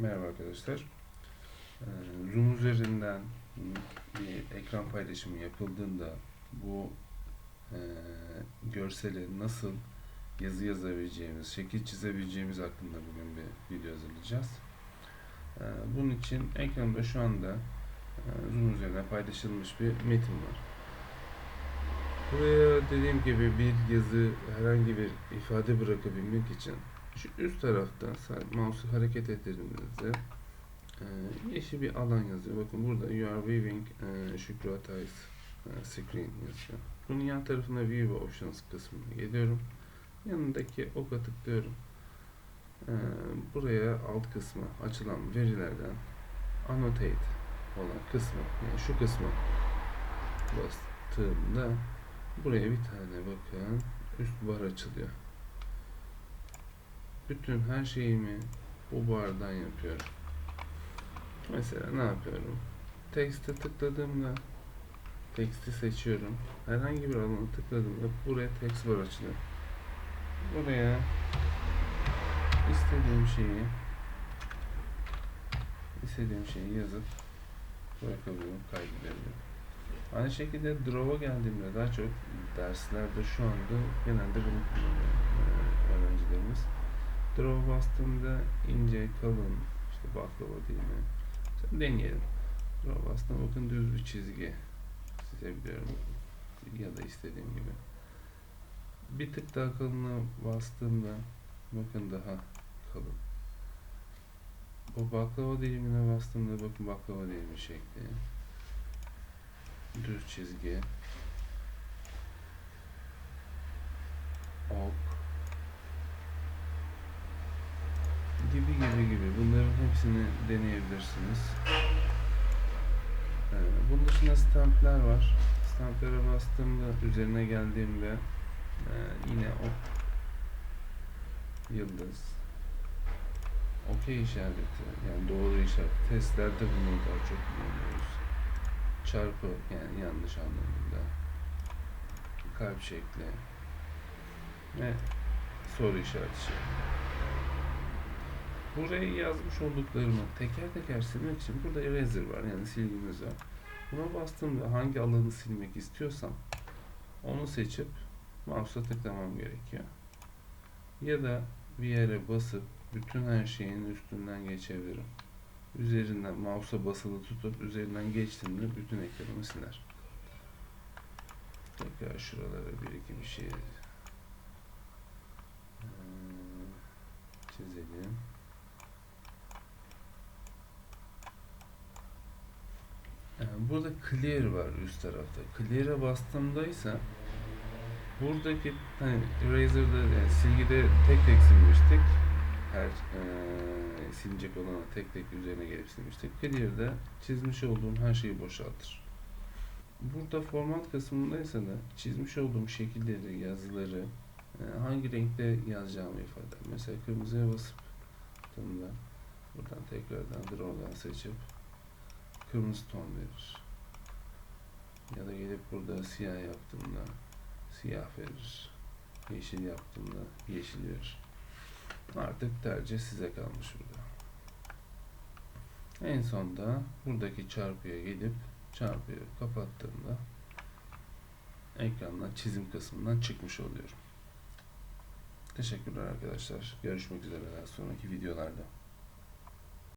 Merhaba arkadaşlar. Ee, Zoom üzerinden bir ekran paylaşımı yapıldığında bu e, görsele nasıl yazı yazabileceğimiz, şekil çizebileceğimiz hakkında bugün bir video hazırlayacağız. Ee, Bunun için ekranda şu anda e, Zoom üzerinden paylaşılmış bir metin var. Buraya dediğim gibi bir yazı, herhangi bir ifade bırakabilmek için şu üst tarafta mouse'u hareket ettirdiğinizde e, yeşil bir alan yazıyor. Bakın burada you are viewing e, Şükrü Atay's e, screen yazıyor. Bunun yan tarafına view options kısmına geliyorum. Yanındaki oka tıklıyorum. E, buraya alt kısmı açılan verilerden annotate olan kısmı yani şu kısmı bastığımda buraya bir tane bakın üst bar açılıyor bütün her şeyimi bu bardan yapıyorum. Mesela ne yapıyorum? Text'e tıkladığımda teksti seçiyorum. Herhangi bir alana tıkladığımda buraya text bar açılıyor. Buraya istediğim şeyi istediğim şeyi yazıp bırakabiliyorum, kaydedebiliyorum. Aynı şekilde draw'a geldiğimde daha çok derslerde şu anda genelde bunu kullanıyor e, öğrencilerimiz. Draw bastığımda ince, kalın, işte baklava dilimi. Mesela deneyelim. Draw bastığımda bakın düz bir çizgi çizebiliyorum. Ya da istediğim gibi. Bir tık daha kalına bastığımda bakın daha kalın. Bu baklava dilimine bastığımda bakın baklava dilimi şekli. Düz çizgi. Gibi gibi gibi bunların hepsini deneyebilirsiniz. Ee, bunun dışında stampler var. Stamplere bastığımda üzerine geldiğimde e, yine o yıldız okey işareti yani doğru işaret testlerde bunu daha çok kullanıyoruz. Çarpı yani yanlış anlamında kalp şekli ve soru işareti şekli. Buraya yazmış olduklarımı teker teker silmek için burada eraser var yani silgimiz var. Buna bastığımda hangi alanı silmek istiyorsam onu seçip mouse'a tıklamam gerekiyor. Ya da bir yere basıp bütün her şeyin üstünden geçebilirim. Üzerinden mouse'a basılı tutup üzerinden geçtiğimde bütün ekranımı siler. Tekrar şuralara bir iki bir şey çizelim. Yani Ee, burada clear var üst tarafta. Clear'e bastığımda ise buradaki hani eraser'da yani silgide tek tek silmiştik. Her eee silecek olana tek tek üzerine gelip silmiştik. Clear'da çizmiş olduğum her şeyi boşaltır. Burada format kısmındaysa da çizmiş olduğum şekilleri, yazıları e, hangi renkte yazacağımı ifade eder. Mesela kırmızıya basıp buradan tekrardan draw'dan seçip kırmızı ton verir. Ya da gelip burada siyah yaptığımda siyah verir. Yeşil yaptığımda yeşil verir. Artık tercih size kalmış burada. En sonda buradaki çarpıya gelip çarpıyı kapattığımda ekrandan çizim kısmından çıkmış oluyorum. Teşekkürler arkadaşlar. Görüşmek üzere daha sonraki videolarda.